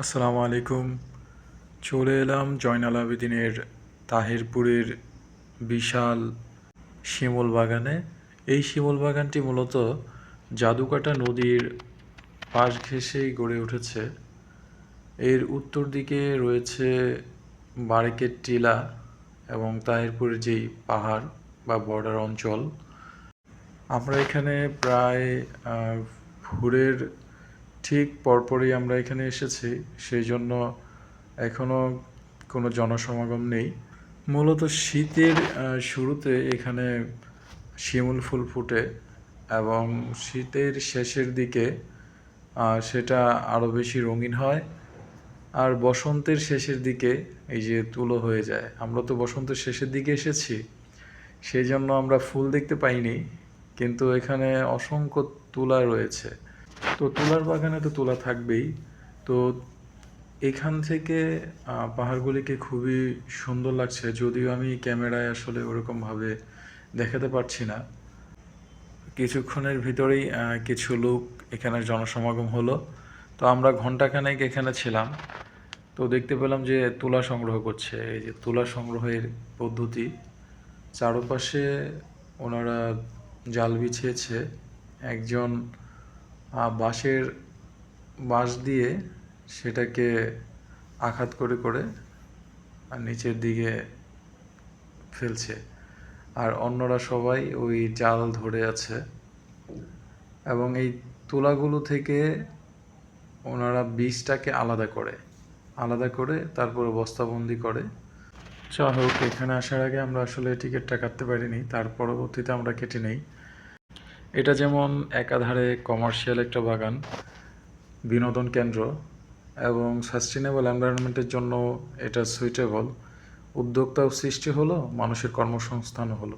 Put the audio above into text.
আসসালামু আলাইকুম। চলে এলাম জয়নাল আবেদিনের তাহিরপুরের বিশাল শিমুল বাগানে। এই শিমুল বাগানটি মূলত জাদুকাটা নদীর পাশ ঘেঁষেই গড়ে উঠেছে। এর উত্তর দিকে রয়েছে বারেকের টিলা এবং তাহিরপুরের যেই পাহাড় বা বর্ডার অঞ্চল। আমরা এখানে প্রায় ভোরের ঠিক পরপরই আমরা এখানে এসেছি, সেই জন্য এখনও কোনো জনসমাগম নেই। মূলত শীতের শুরুতে এখানে শিমুল ফুল ফুটে এবং শীতের শেষের দিকে সেটা আরও বেশি রঙিন হয় আর বসন্তের শেষের দিকে এই যে তুলো হয়ে যায়। আমরা তো বসন্তের শেষের দিকে এসেছি, সেই জন্য আমরা ফুল দেখতে পাইনি, কিন্তু এখানে অসংখ্য তুলা রয়েছে। তো তুলার বাগানে তো তুলা থাকবেই। তো এখান থেকে পাহাড়গুলিকে খুবই সুন্দর লাগছে। যদিও আমি ক্যামেরায় আসলে ওরকমভাবে দেখাতে পারছি না। কিছুক্ষণের ভিতরেই কিছু লোক এখানে জনসমাগম হলো। তো আমরা ঘন্টাখানেক এখানে ছিলাম। তো দেখতে পেলাম যে তুলা সংগ্রহ করছে। এই যে তুলা সংগ্রহের পদ্ধতি, চারপাশে ওনারা জাল বিছিয়েছে। একজন বাঁশের বাঁশ দিয়ে সেটাকে আঘাত করে করে আর নিচের দিকে ফেলছে। আর অন্যরা সবাই ওই জাল ধরে আছে এবং এই তুলাগুলো থেকে ওনারা বীজটাকে আলাদা করে আলাদা করে তারপরে বস্তাবন্দি করে। যা হোক, এখানে আসার আগে আমরা আসলে টিকিটটা কাটতে পারিনি, তার পরবর্তীতে আমরা কেটে নেই। এটা যেমন একাধারে কমার্শিয়াল একটা বাগান, বিনোদন কেন্দ্র এবং সাস্টেনেবল এনভায়রনমেন্টের জন্য এটা সুইটেবল উদ্যোক্তাও সৃষ্টি হলো, মানুষের কর্মসংস্থানও হলো।